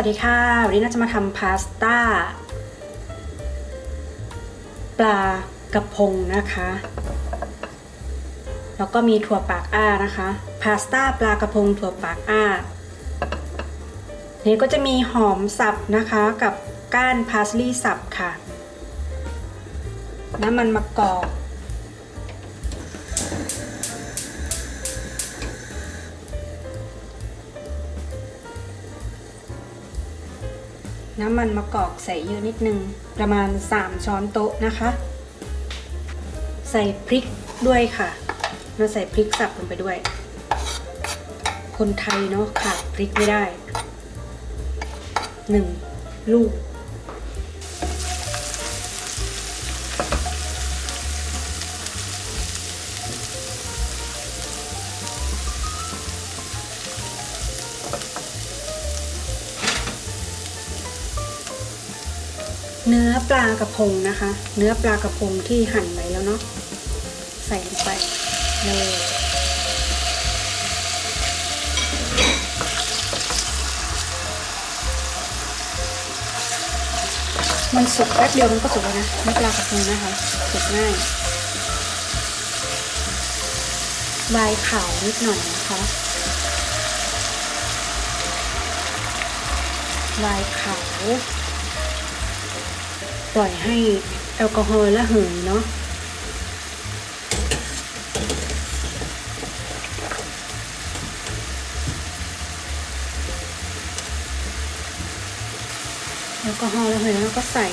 วัสดีค่ะ วันนี้น่าจะมาทำพาสต้า ปลากระพงนะคะ แล้วก็มีถั่วปากอ้านะคะ พาสต้าปลากระพงถั่วปากอ้า นี่ก็จะมีหอมสับนะคะกับก้านพาสลีย์สับค่ะ น้ำมันมะกอก น้ำมันมะกอกใส่เยอะนิดนึง ประมาณ 3 ช้อนโต๊ะนะคะ ใส่พริกด้วยค่ะ เราใส่พริกสับลงไปด้วย คนไทยเนาะขาดพริกไม่ได้ 1 ลูก เนื้อปลากระพงนะคะ เนื้อปลากระพงที่หั่นไว้แล้วเนาะใส่ลงไปเลยมันสุกแป๊บเดียวมันก็สุกแล้วนะเนื้อปลากระพงนะคะสุกง่ายใบขาวนิดหน่อยนะคะใบขาว ปล่อยให้แอลกอฮอล์ละเหยเนาะแอลกอฮอล์ละเหยแล้วก็ใส่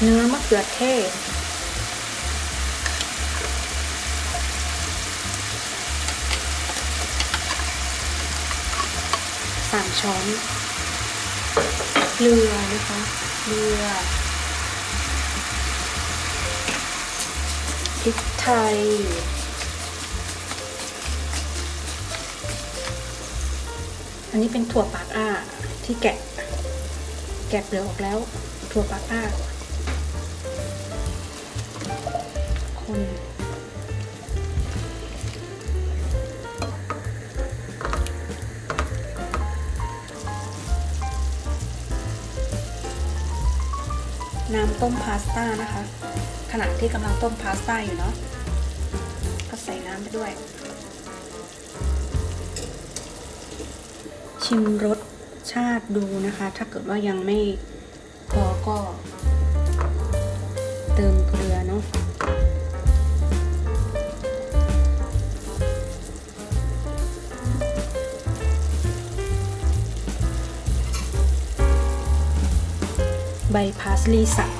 เนื้อมะเขือเทศสามช้อนเกลือนะคะ ลือพริกไทย อันนี้เป็นถั่วปากอ้าที่แกะ แกะเปลือกออกแล้ว ถั่วปากอ้าคน น้ำต้มพาสต้านะคะ ขณะที่กำลังต้มพาสต้าอยู่เนาะก็ใส่น้ำไปด้วย ชิมรสชาติดูนะคะ ถ้าเกิดว่ายังไม่พอก็ ใบพาสลีย์สับ